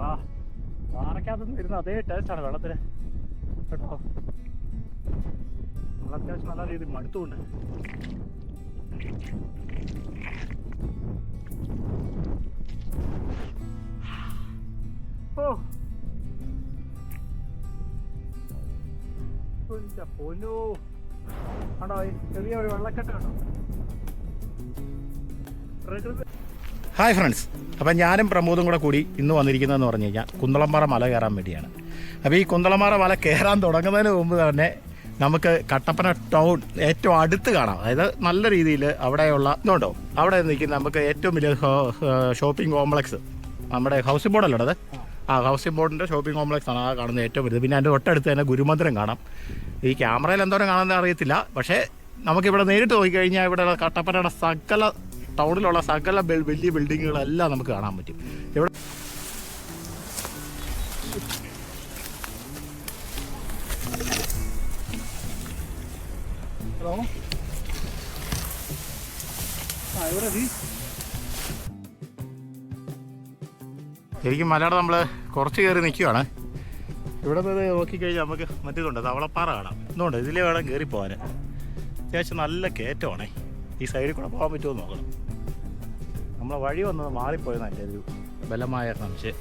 ആ പാറയ്ക്കകത്ത് ഇരുന്ന അതേ ടേസ്റ്റാണ് വെള്ളത്തിന്. കേട്ടോ? നമ്മൾ അത്യാവശ്യം നല്ല രീതിയിൽ മടുത്തുകൊണ്ട്. ഓ. പൊന്നോ. ഈ ചെറിയ ഒരു വെള്ളക്കെട്ട് കണ്ടോ? പ്രകൃതി ഹായ് ഫ്രണ്ട്സ് അപ്പം ഞാനും പ്രമോദും കൂടെ കൂടി ഇന്ന് വന്നിരിക്കുന്നതെന്ന് പറഞ്ഞു കഴിഞ്ഞാൽ കുന്തളമ്പാറ മല കയറാൻ വേണ്ടിയാണ്. അപ്പോൾ ഈ കുന്തളമ്പാറ മല കയറാൻ തുടങ്ങുന്നതിന് മുമ്പ് തന്നെ നമുക്ക് കട്ടപ്പന ടൗൺ ഏറ്റവും അടുത്ത് കാണാം. അതായത് നല്ല രീതിയിൽ അവിടെയുള്ള ഇതുണ്ടോ? അവിടെ നിൽക്കുന്ന നമുക്ക് ഏറ്റവും വലിയ ഷോപ്പിംഗ് കോംപ്ലക്സ് നമ്മുടെ ഹൗസിംഗ് ബോർഡല്ലോ അത് ആ ഹൗസിംഗ് ബോർഡിന്റെ ഷോപ്പിംഗ് കോംപ്ലക്സ് ആണ് ആ കാണുന്നത് ഏറ്റവും വലുത്. പിന്നെ അതിന്റെ തൊട്ടടുത്ത് തന്നെ ഗുരുമന്ദിരം കാണാം. ഈ ക്യാമറയിൽ എന്തോരം കാണുന്നത് അറിയത്തില്ല. പക്ഷേ നമുക്കിവിടെ നേരിട്ട് പോയി കഴിഞ്ഞാൽ ഇവിടെ കട്ടപ്പനയുടെ സകല ടൗണിലുള്ള സകല വലിയ ബിൽഡിങ്ങുകളെല്ലാം നമുക്ക് കാണാൻ പറ്റും. ഇവിടെ ഹലോ? ആ എവിടെ ശരിക്കും മലയാളം നമ്മൾ കുറച്ച് കയറി നിൽക്കുവാണ് ഇവിടെ നിന്ന് നോക്കിക്കഴിഞ്ഞാൽ നമുക്ക് മറ്റേതുണ്ട് തവളപ്പാറ കാണാം. എന്തുകൊണ്ട് ഇതിലേ വേണം കയറി പോകാൻ അത്യാവശ്യം നല്ല കയറ്റമാണേ. ഈ സൈഡിൽ കൂടെ പോകാൻ പറ്റുമോ നോക്കണം. നമ്മളെ വഴി വന്നത് മാറിപ്പോയെന്ന് എന്റെ ഒരു ബലമായ സംശയം.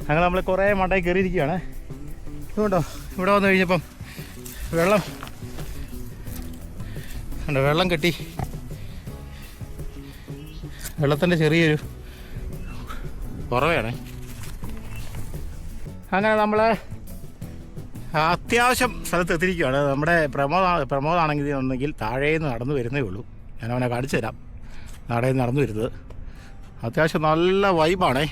അങ്ങനെ നമ്മൾ കുറേ മണ്ടായി കയറിയിരിക്കുകയാണ്. ഇതുകൊണ്ടോ ഇവിടെ വന്നു കഴിഞ്ഞപ്പം വെള്ളം ഉണ്ട് വെള്ളം കെട്ടി. വെള്ളത്തിന്റെ ചെറിയൊരു കുറവാണ് അങ്ങനെ നമ്മൾ അത്യാവശ്യം സ്ഥലത്ത് എത്തിയിരിക്കുകയാണ്. നമ്മുടെ പ്രമോദ് പ്രമോദാണെങ്കിൽ ഒന്നെങ്കിൽ താഴേന്ന് നടന്നു വരുന്നേ ഉള്ളൂ. ഞാൻ അവനെ കാണിച്ചു തരാം നിന്ന് നടന്നു വരുന്നത്. അത്യാവശ്യം നല്ല വൈബാണേ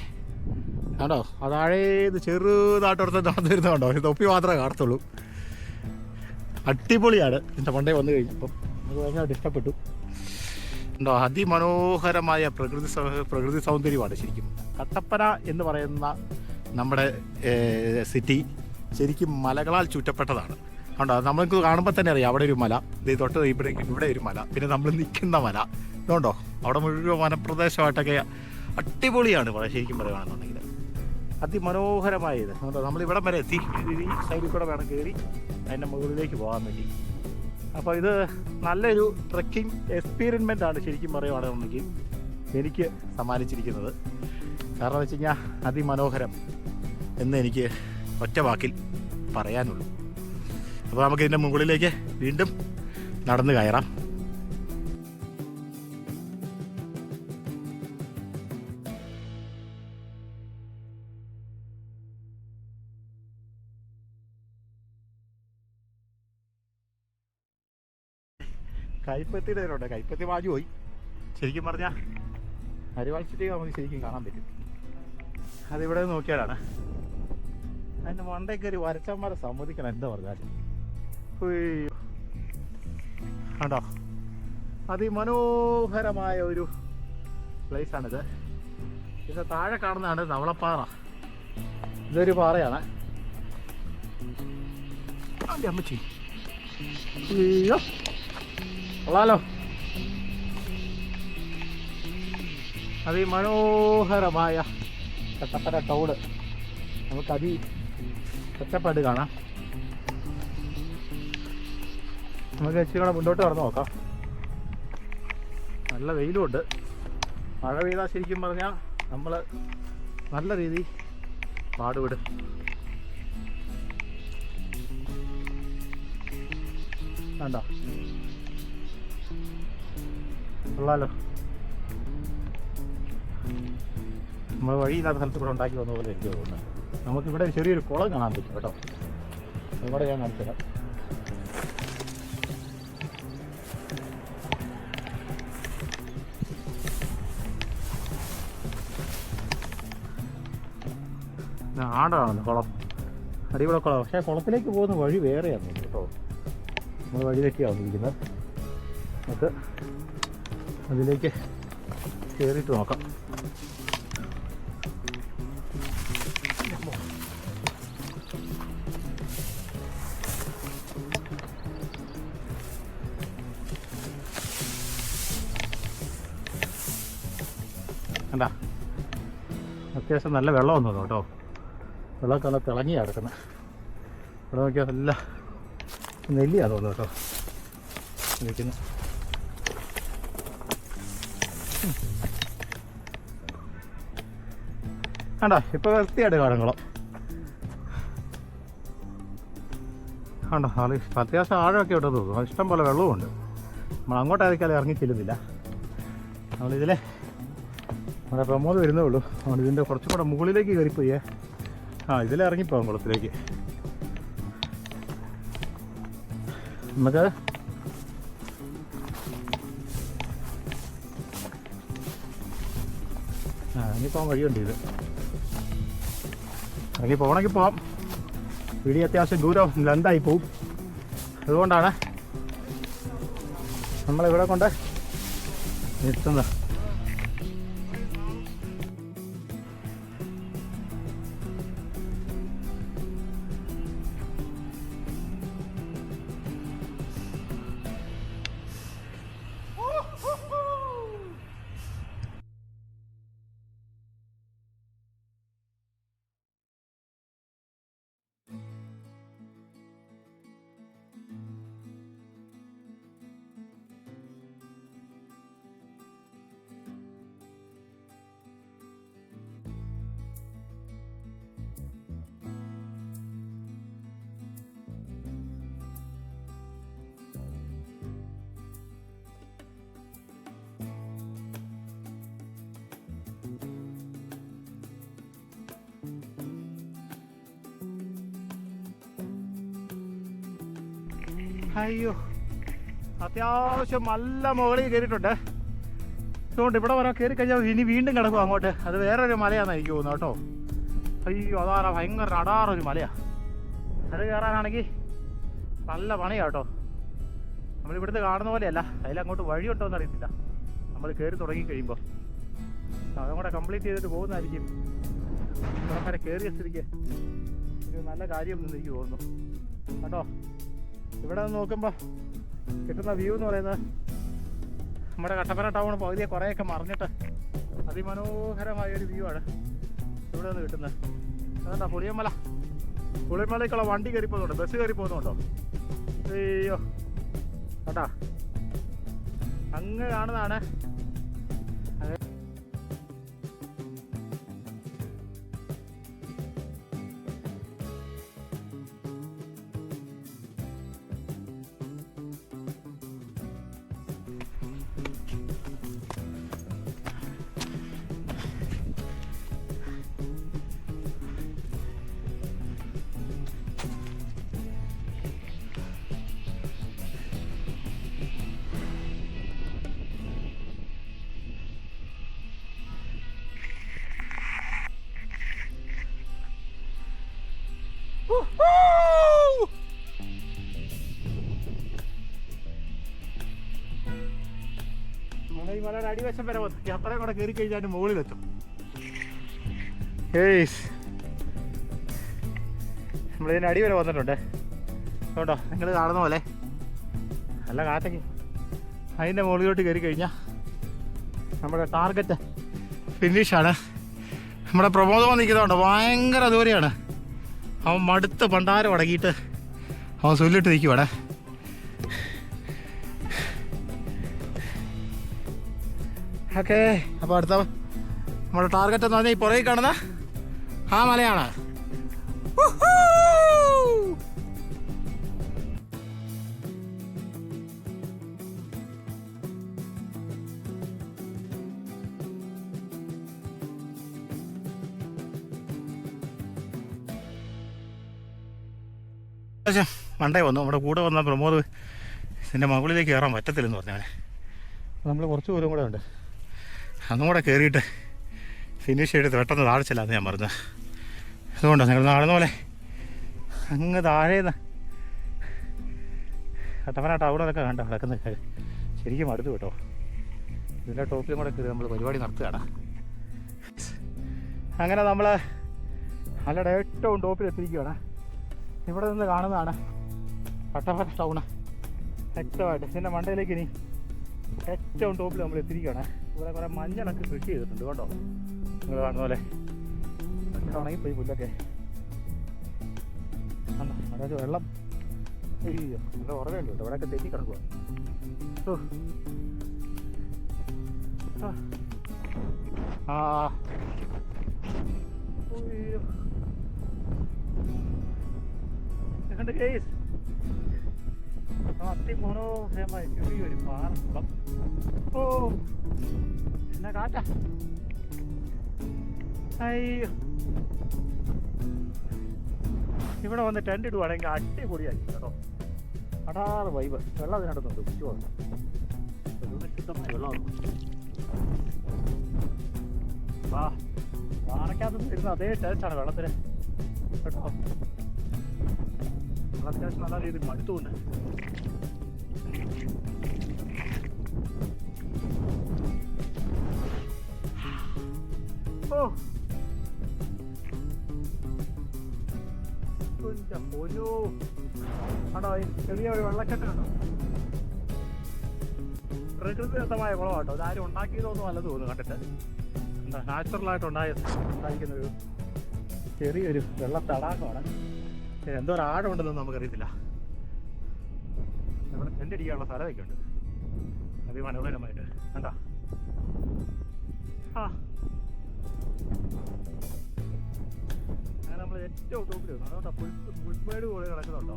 കണ്ടോ? അതാഴേത് ചെറുതായിട്ടോടത്ത് നടന്നു വരുന്നത് കണ്ടോ? തൊപ്പി മാത്രമേ കാണത്തുള്ളൂ. അടിപൊളിയാണ്. എന്റെ പണ്ടേ വന്നു കഴിഞ്ഞപ്പം അത് ഭയങ്കരമായിട്ട് ഇഷ്ടപ്പെട്ടു. ഉണ്ടോ അതിമനോഹരമായ പ്രകൃതി പ്രകൃതി സൗന്ദര്യമാണ് ശരിക്കും. കട്ടപ്പന എന്ന് പറയുന്ന നമ്മുടെ സിറ്റി ശരിക്കും മലകളാൽ ചുറ്റപ്പെട്ടതാണ്. ഉണ്ടോ നമ്മൾക്ക് കാണുമ്പോൾ തന്നെ അറിയാം. അവിടെ ഒരു മല ഇത് തൊട്ട് ഇവിടെ ഇവിടെ ഒരു മല പിന്നെ നമ്മൾ നിൽക്കുന്ന മല. ഇതുണ്ടോ? അവിടെ മുഴുവൻ വനപ്രദേശമായിട്ടൊക്കെ അടിപൊളിയാണ് ഇവിടെ ശരിക്കും പറയുകയാണെന്നുണ്ടെങ്കിൽ. അതിമനോഹരമായ ഇത്. ഇവിടം വരെ എത്തി. ഈ സൈഡിൽ കൂടെ വേണം കയറി അതിന്റെ മുകളിലേക്ക് പോകാൻ വേണ്ടി. അപ്പോൾ ഇത് നല്ലൊരു ട്രക്കിംഗ് എക്സ്പീരിയൻമെന്റ് ആണ് ശരിക്കും പറയുകയാണെന്നുണ്ടെങ്കിൽ എനിക്ക് സമ്മാനിച്ചിരിക്കുന്നത്. കാരണം വെച്ച് കഴിഞ്ഞാൽ അതിമനോഹരം എന്ന് എനിക്ക് ഒറ്റ വാക്കിൽ പറയാനുള്ളൂ. അപ്പോൾ നമുക്ക് ഇതിന്റെ മുകളിലേക്ക് വീണ്ടും നടന്നു കയറാം. കൈപ്പത്തിയുടെ ഇതിലുണ്ട് കൈപ്പത്തി വാജു പോയി. ശരിക്കും പറഞ്ഞാൽ അരിവാൾ ചുറ്റി നമുക്ക് ശരിക്കും കാണാൻ പറ്റും. അതിവിടെ നോക്കിയാലാണ്. അതിന്റെ മണ്ടേ കയറി വരച്ചന്മാരെ സമ്മതിക്കണം എന്താ പറഞ്ഞാൽ. കണ്ടോ? അതിമനോഹരമായ ഒരു പ്ലേസാണിത്. ഇത് താഴെ കാണുന്നതാണ് നവളപ്പാറ. ഇതൊരു പാറയാണ്. അമ്മച്ചി. അയ്യോ. കൊള്ളാലോ. അതിമനോഹരമായ കട്ടപ്പന ടൗണ് നമുക്ക് അതി ഒറ്റപ്പാട് കാണാം. നമുക്ക് ഇച്ചിരി കൂടെ മുന്നോട്ട് കടന്നു നോക്കാം. നല്ല വെയിലുമുണ്ട്. മഴ പെയ്താൽ ശരിക്കും പറഞ്ഞാൽ നമ്മൾ നല്ല രീതി പാടുപെടും. കൊള്ളാലോ നമ്മൾ വഴിയില്ലാത്ത സ്ഥലത്ത് കൂടെ ഉണ്ടാക്കി വന്ന പോലെ എനിക്ക് തോന്നുന്നത് നമുക്കിവിടെ ഇവിടെ ചെറിയൊരു കുളം കാണാൻ പറ്റും കേട്ടോ. ഇവിടെ ഞാൻ കാണിച്ചുതരാം. ആടാണ് കുളം. അടിപൊളി കുളം. പക്ഷേ കുളത്തിലേക്ക് പോകുന്ന വഴി വേറെയാണ് കേട്ടോ. നമ്മൾ വഴി തെറ്റിയാണ് ഇരിക്കുന്നത് നമുക്ക് അതിലേക്ക് കയറിയിട്ട് നോക്കാം. അത്യാവശ്യം നല്ല വെള്ളം വന്നു കേട്ടോ വെള്ളമൊക്കെ നല്ല തിളങ്ങിയാണ് കിടക്കുന്നത് ഇവിടെ നോക്കിയാൽ നല്ല നെല്ലിയാണ് തോന്നുന്നു കേട്ടോ. നിൽക്കുന്നത് കണ്ടോ ഇപ്പൊ വൃത്തിയായിട്ട് കാണുങ്ങളും കണ്ടോ അത് അത്യാവശ്യം ആഴമൊക്കെ ഉണ്ടെന്ന് തോന്നുന്നു ഇഷ്ടം പോലെ വെള്ളവുമുണ്ട്. നമ്മൾ അങ്ങോട്ടായിരിക്കും ഇറങ്ങി ചെല്ലുന്നില്ല നമ്മളിതിലെ നമ്മുടെ പ്രമോദ് വരുന്നേ ഉള്ളൂ. അതുകൊണ്ട് ഇതിന്റെ കുറച്ചും കൂടെ മുകളിലേക്ക് കയറിപ്പോയേ. ആ ഇതിലെ ഇറങ്ങിപ്പോകാം കുളത്തിലേക്ക്. നമുക്ക് ആ പോകാൻ വഴിയുണ്ട് ഇത് ഇറങ്ങി പോകണമെങ്കിൽ പോവാം. പിടി അത്യാവശ്യം ദൂരം ലെന്തായി പോവും. അതുകൊണ്ടാണ് നമ്മളിവിടെ കൊണ്ട് നിർത്തുന്നത്. അയ്യോ. അത്യാവശ്യം നല്ല മുകളിൽ കയറിയിട്ടുണ്ട്. അതുകൊണ്ട് ഇവിടെ വരാൻ കയറി കഴിഞ്ഞാൽ ഇനി വീണ്ടും കിടക്കും അങ്ങോട്ട്. അത് വേറൊരു മലയാണെന്ന് എനിക്ക് തോന്നുന്നു കേട്ടോ. അയ്യോ അതാണ് ഭയങ്കര അടാറൊരു മലയാണ് അത് കയറാനാണെങ്കിൽ നല്ല പണിയാണ് കേട്ടോ. നമ്മൾ ഇവിടുത്തെ കാണുന്ന പോലെയല്ല. അതിലങ്ങോട്ട് വഴിയുണ്ടോ എന്ന് അറിയത്തില്ല. നമ്മൾ കയറി തുടങ്ങി കഴിയുമ്പോൾ. അതും കൂടെ കംപ്ലീറ്റ് ചെയ്തിട്ട് പോകുന്നതായിരിക്കും. ഇവിടെ വരെ സ്ഥിതിക്ക് ഒരു നല്ല കാര്യം എനിക്ക് തോന്നുന്നു. കേട്ടോ? ഇവിടെ നോക്കുമ്പോ കിട്ടുന്ന വ്യൂ എന്ന് പറയുന്നത് നമ്മുടെ കട്ടപ്പന ടൗൺ പകുതിയെ കുറേയൊക്കെ മറിഞ്ഞിട്ട് അതിമനോഹരമായ ഒരു വ്യൂ ആണ് ഇവിടെ നിന്ന് കിട്ടുന്നത്. അതെന്താ പുളിയമ്മല പുളിയമ്മലക്കുള്ള വണ്ടി കയറി പോകുന്നുണ്ടോ? ബസ് കയറി പോകുന്നുണ്ടോ? അയ്യോ കേട്ടാ അങ്ങ് കാണുന്നതാണ് നമ്മൾ ഈ മലയുടെ അടിവശം വരെ വന്നു. അത്രയും കൂടെ കയറി കഴിഞ്ഞാൽ മുകളിലെത്തും ഏയ്സ് നമ്മളിതിന്റെ അടി വരെ വന്നിട്ടുണ്ട്. കേട്ടോ നിങ്ങൾ കാണുന്ന പോലെ. നല്ല കാറ്റൊക്കെ. അതിന്റെ മുകളിലോട്ട് കയറി കഴിഞ്ഞാൽ നമ്മുടെ ടാർഗറ്റ് ഫിനിഷാണ്. നമ്മുടെ പ്രമോദം നിൽക്കുന്നുണ്ട് ഭയങ്കര ദൂരെയാണ്. അവൻ മടുത്ത് പണ്ടാരം അടങ്ങിയിട്ട് അവൻ ചൊല്ലിട്ട് നിൽക്കുവാടെ ഓക്കെ അപ്പോൾ അടുത്ത നമ്മുടെ ടാർഗറ്റ് എന്ന് പറഞ്ഞാൽ ഈ പുറകിൽ കാണുന്ന ആ മലയാണ്. പക്ഷേ മണ്ടേ വന്നു. നമ്മുടെ കൂടെ വന്ന പ്രമോദ് ഇതിന്റെ മുകളിലേക്ക് കയറാൻ പറ്റത്തില്ലെന്ന് പറഞ്ഞവനെ. നമ്മൾ കുറച്ച് ദൂരം കൂടെ ഉണ്ട്. അതും കൂടെ കയറിയിട്ട് ഫിനിഷ് ചെയ്തിട്ട് പെട്ടെന്ന് താഴെ ചെല്ലാന്ന് ഞാൻ പറഞ്ഞത്. അതുകൊണ്ടാണ് നിങ്ങൾ നാളെ പോലെ അങ്ങ് താഴേന്ന്. കട്ടപ്പന ടൗണിലൊക്കെ കണ്ട? നടക്കുന്നത് ശരിക്കും അടുത്ത് കേട്ടോ. ഇതിന്റെ ടോപ്പിലും കൂടെ കയറി നമ്മൾ പരിപാടി നടത്തുകയാണ്. അങ്ങനെ നമ്മൾ അല്ലടെ ഏറ്റവും ടോപ്പിൽ എത്തിയിരിക്കുകയാണ്. ഇവിടെ നിന്ന് കാണുന്നതാണ് കട്ടപ്പന ടൗണ് വ്യക്തമായിട്ട് ഇതിന്റെ മണ്ടയിലേക്ക് ഇനി ഏറ്റവും ടോപ്പിൽ നമ്മൾ എത്തിയിരിക്കുകയാണ്. ഇവിടെ കുറേ മഞ്ഞളൊക്കെ കൃഷി ചെയ്തിട്ടുണ്ട് കേട്ടോ. നിങ്ങൾ കാണുന്ന പോലെ. ഉണങ്ങി പോയി പുല്ലൊക്കെ. അതായത് വെള്ളം. അയ്യോ നല്ല ഉണ്ട് കേട്ടോ. ഇവിടെയൊക്കെ തെറ്റി കിടക്കുക ആ. ആ. എങ്ങണ്ട് കേസ്. അതിമനോഹരമായ ഓ എന്നാ കാറ്റ. അയ്യോ. ഇവിടെ വന്ന് ടെന്റ് ഇടുവാണെങ്കിൽ അടിപൊളിയായിരിക്കും കേട്ടോ. അടാറ് വൈബ് വെള്ളം അതിനടുത്തുണ്ട് കുറ്റുവാണ് ശുദ്ധമായ വെള്ളമാണ് വാ. പാറയ്ക്കകത്ത് ഇരുന്ന അതേ ടേസ്റ്റാണ് വെള്ളത്തിന്. കേട്ടോ. വെള്ളം അത്യാവശ്യം നല്ല രീതിയിൽ മടുത്തുണ്ട് ഓ. പ്രകൃതിദത്തമായ കുളമാട്ടോ. ഇതാരും ഉണ്ടാക്കിയതൊന്നും അല്ല തോന്നുന്നു കണ്ടിട്ട്. നാച്ചുറലായിട്ട് ഉണ്ടായ ഉണ്ടായിരിക്കുന്ന ഒരു ചെറിയൊരു വെള്ള തടാകമാണ് എന്തോ ഒരു ആഴമുണ്ടെന്ന് നമുക്കറിയത്തില്ല. ഇവിടെ ടെന്റ് അടിക്കാനുള്ള സ്ഥലമൊക്കെ ഉണ്ട്. അതിമനോഹരമായിട്ട് കണ്ടോ? ആ. അങ്ങനെ നമ്മൾ ഏറ്റവും ടോപ്പിൽ അതുകൊണ്ടാ പുൽ പുൽമേട് പോലെ കിടക്കുന്നുണ്ടോ?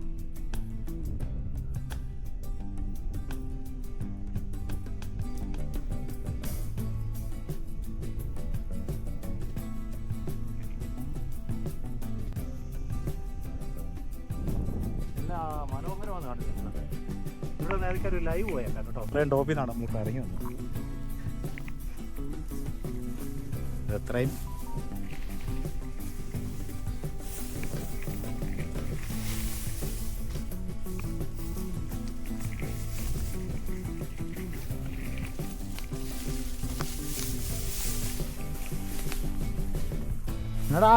മനോഹരമാണ് കാണിക്കുന്നത് ഇവിടെ നേരത്തെ ഒരു ലൈവ് പോയേക്കാം കേട്ടോ. അത്രയും ടോപ്പിൽ നിന്നാണ് നമ്മളിപ്പോൾ ഇറങ്ങി വന്നത്. എത്രയും എന്നടാ?